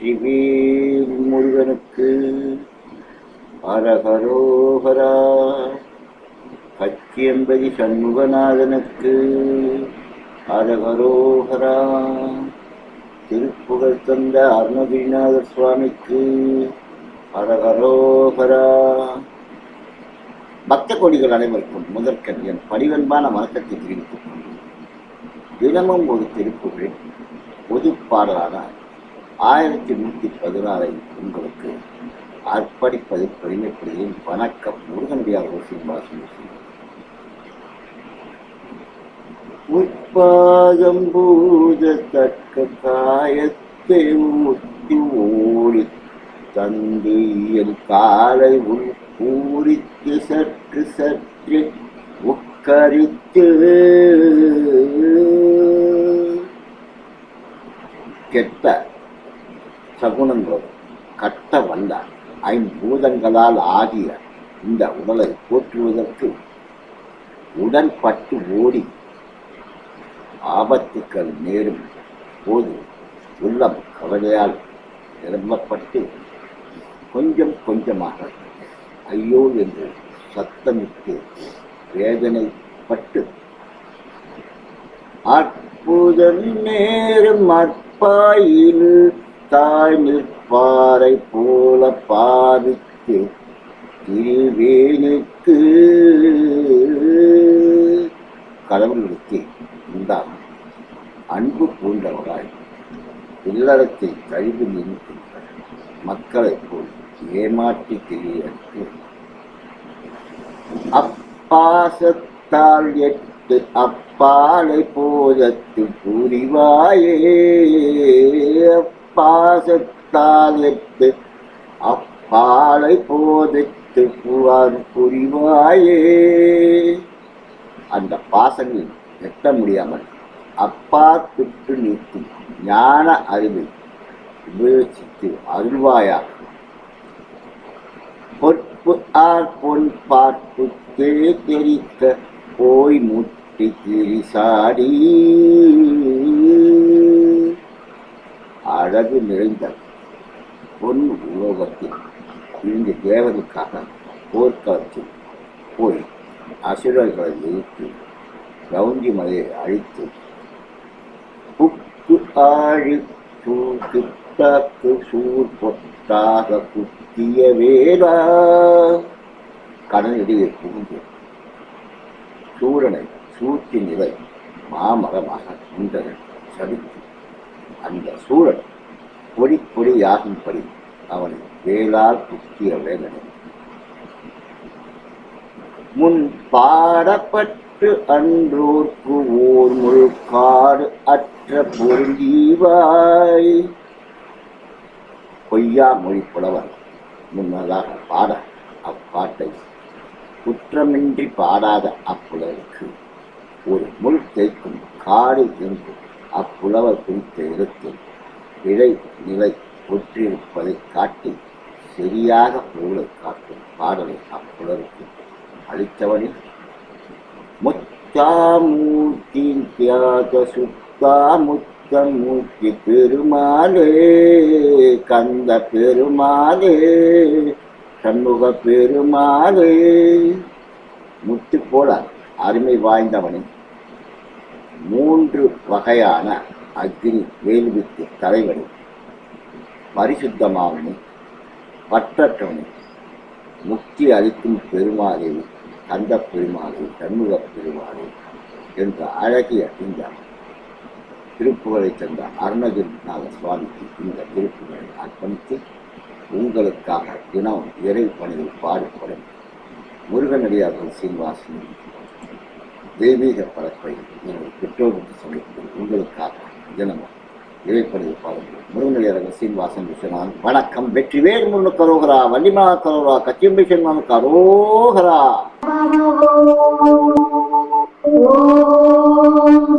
வெற்றிவேல் முருகனுக்கு அரகரோகரா கச்சியம்பதி சண்முகநாதனுக்கு அரகரோகரா திருப்புகழ் தந்த அருணகிரிநாத சுவாமிக்கு அரகரோகரா பக்த கொடிகள் அனைவருக்கும் முதற்கண் என் பணிவன்பான வணக்கத்தை தெரிவித்துக் கொண்டு தினமும் ஒரு திருப்புகழ் பொது பாடலான ஆயிரத்தி நூற்றி பதினாறை உங்களுக்கு அர்ப்பணிப்பதில் பெருமைப்படுகிறேன் வணக்கம். முருகனடியார் உற்பாகம் பூஜ தக்க காயத்தை ஊட்டி ஓடி தந்து என் காலை உள் பூரித்து சற்று சற்று உட்கரித்து. கெட்ட சகுணங்களும் கட்ட வந்த ஐம்பூதங்களால் ஆகிய இந்த உடலை போற்றுவதற்கு உடன்பட்டு ஓடி ஆபத்துக்கள் நேரும் போது உள்ளம் கவலையால் நிரம்பப்பட்டு கொஞ்சம் கொஞ்சமாக ஐயோ என்று சத்தமிட்டு வேதனைப்பட்டு அற்புதம் நேரும் அற்பாயில் தாய் நிற்பாரை போல பாவித்து திருவேனுக்கு கடவுளுக்கு உண்டாகும் அன்பு பூண்டவராய் இல்லறத்தை கழிவு நிறுத்துகின்ற மக்களைப் போல் ஏமாற்றி திரியற்கு அப்பாசத்தால் எட்டு அப்பாலை போதத்து புரிவாயே. பாசத்தால் எட்டு அப்பாலை போதைத்து புவார் புரிவாயே. அந்த பாசங்கள் எட்ட முடியாமல் அப்பா துட்டு நிற்கும் ஞான அறிவை உபயோகித்து அருள்வாயாக. பொற்பு ஆர் பொன் பார்ப்பு தெரித்த போய் முட்டி திரிசாடி. அழகு நிறைந்த பொன் உலோகத்தில் இங்கு தேவனுக்காக போர்க்களத்தில் போய் அசுரர்களை எதிர்த்து கவுண்டி மலையை அழித்து புக்கு ஆழி தூக்கு தாக்கு சூர் பொட்டாக குத்திய வேளா கடலிடையே புகுந்து சூரனை சூழ்ச்சி நிலை மாமரமாக நின்றனர் சபித்து அந்த சூழல் பொடி பொடியாகும்படி அவனை வேளால் குத்திய வேலனை முன் பாடப்பட்டு அன்றோர்க்கு ஓர் முழுக்காடு அற்ற பொருந்தீவாய். பொய்யா மொழி புலவர் முன்னதாக பாட அப்பாட்டை குற்றமின்றி பாடாத அப்புலருக்கு ஒரு முள் தேய்க்கும் காடு என்று அப்புலவர் குறித்த இடத்தில் இழை நிலை ஒற்றிருப்பதை காட்டி சரியாக பொருளை காட்டும் பாடலை அப்புலருக்கு அளித்தவனே முத்தாமூர்த்தி தியாக சுத்தா முத்தமூர்த்தி பெருமாளே கந்த பெருமாளே சண்முக பெருமாளே. முத்து போல அருமை வாய்ந்தவனே மூன்று வகையான அக்னி வேல்வித்து தலைவனே பரிசுத்தமாவனே பற்றற்றவனும் முக்தி அளிக்கும் பெருமாளே கந்த பெருமாளே சண்முக பெருமாளே என்ற அழகிய இந்த திருப்புகளை தந்த அருணகிரிநாத சுவாமிக்கு இந்த திருப்புகளை அர்ப்பணித்து உங்களுக்காக தினம் இறை பணியில் பாடுபடும் முருகனடியார்கள் சீனிவாசன் தெய்வீக பரப்பை எனது பெற்றோருக்கு சமைத்து உங்களுக்காக தினமும் இறைப்படி பாருங்கள் முருகநிலையரங்க சீனிவாசன் விஸ்வநாதன் வணக்கம். வெற்றி வெற்றிவேல் முன்னு கரோகரா வள்ளிமா கரோகரா கச்சியம்பை சென்மான் கரோகரா. ஓம்